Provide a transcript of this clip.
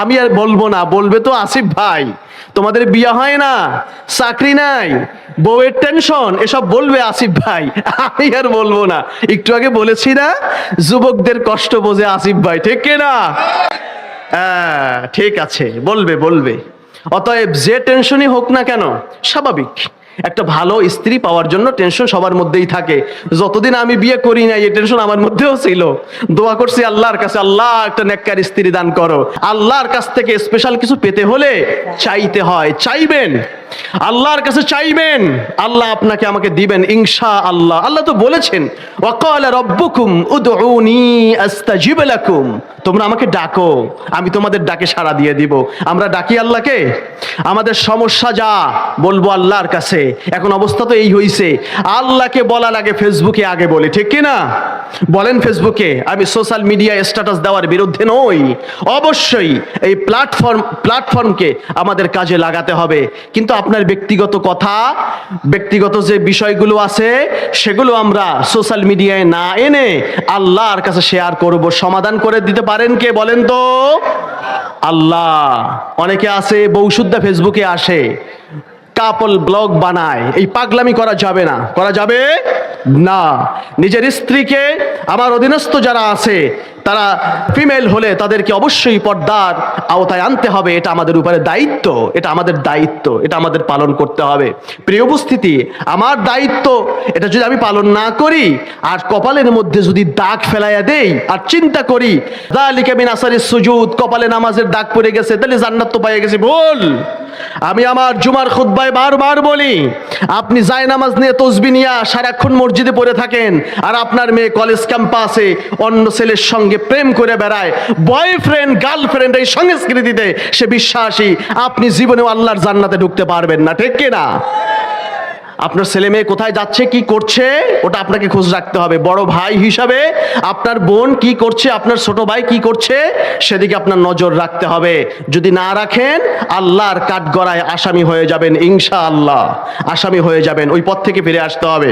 আমি আর বলব না, বলবে তো আসিফ ভাই। তোমাদের বিয়ে হয় না, চাকরি নাই, বউয়ের টেনশন এসব বলবে আসিফ ভাই। আমি আর বলব না। একটু আগে বলেছি না, যুবকদের কষ্ট বোঝে আসিফ ভাই, ঠিক কিনা হ্যাঁ ঠিক আছে, বলবে বলবে। অতএব যে টেনশনই হোক না কেন, স্বাভাবিক। একটা ভালো স্ত্রী পাওয়ার জন্য টেনশন সবার মধ্যেই থাকে। যতদিন আমি বিয়ে করি নাই, এই টেনশন আমার মধ্যেও ছিল। দোয়া করছি আল্লাহর কাছে, আল্লাহ, একটা নেককার স্ত্রী দান করো। আল্লাহর কাছ থেকে স্পেশাল কিছু পেতে হলে চাইতে হয়, চাইবেন। আল্লাহর কাছে চাইবেন, আল্লাহ আপনাকে আমাকে দিবেন ইনশা আল্লাহ আল্লাহ তো বলেছেন তোমরা আমাকে ডাকো, আমি তোমাদের ডাকে সাড়া দিয়ে দিব। আমরা ডাকি আল্লাহকে? আমাদের সমস্যা যা, বলব আল্লাহর কাছে। এখন অবস্থা তো এই হইছে। আল্লাহকে বলা লাগে ফেসবুকে আগে বলি, ঠিক কি না? বলেন ফেসবুকে, আমি সোশ্যাল মিডিয়া স্ট্যাটাস দেওয়ার বিরুদ্ধে নই। অবশ্যই এই প্ল্যাটফর্ম, প্ল্যাটফর্মকে আমাদের কাজে লাগাতে হবে। কিন্তু আপনার ব্যক্তিগত কথা, ব্যক্তিগত যে বিষয়গুলো আছে, সেগুলো আমরা সোশ্যাল মিডিয়ায় না এনে আল্লাহর কাছে শেয়ার করব। সমাধান করে দিতে পারেন কে বলেন তো? আল্লাহ। অনেকে আছে বৌশুদ্ধা ফেসবুকে আসে কাপল ব্লগ বানায়, এই পাগলামি করা যাবে না। করা যাবে? না। নিজের স্ত্রীকে আমার অধীনস্থ যারা আছে, তারা ফিমেল হলে তাদেরকে অবশ্যই পর্দার আওতায় আনতে হবে, এটা আমাদের উপরে দায়িত্ব, এটা আমাদের দায়িত্ব, এটা আমাদের পালন করতে হবে। প্রিয় উপস্থিতি, আমার দায়িত্ব, এটা যদি আমি পালন না করি, আর কপালের মধ্যে যদি দাগ ফেলাইয়া দেই, আর চিন্তা করি, দালিকা মিন আসারিস সুজুদ কপালে নামাজের দাগ পড়ে গেছে, তাহলে জান্নাত তো পাইয়া গেছে ভুল আমি আমার জুমার খুতবায় বারবার বলি, আপনি যায় নামাজ নিয়ে তসবি নিয়ে সারাক্ষণ মসজিদে পড়ে থাকেন আর আপনার মেয়ে কলেজ ক্যাম্পাসে অন্য ছেলের সঙ্গে প্রেম করে বেড়ায় বয়ফ্রেন্ড গার্লফ্রেন্ড এই সংস্কৃতিতে সে বিশ্বাসী, আপনি জীবনেও আল্লাহর জান্নাতে ঢুকতে পারবেন না, ঠিক কিনা? আপনার ছেলে মেয়ে কোথায় যাচ্ছে, কি করছে, ওটা আপনাকে খোঁজ রাখতে হবে। বড় ভাই হিসাবে আপনার বোন কি করছে, আপনার ছোট ভাই কি করছে, সেদিকে আপনার নজর রাখতে হবে। যদি না রাখেন, আল্লাহর কাঠগড়ায় আসামি হয়ে যাবেন ইনশা আল্লাহ আসামি হয়ে যাবেন, ওই পথ থেকে ফিরে আসতে হবে।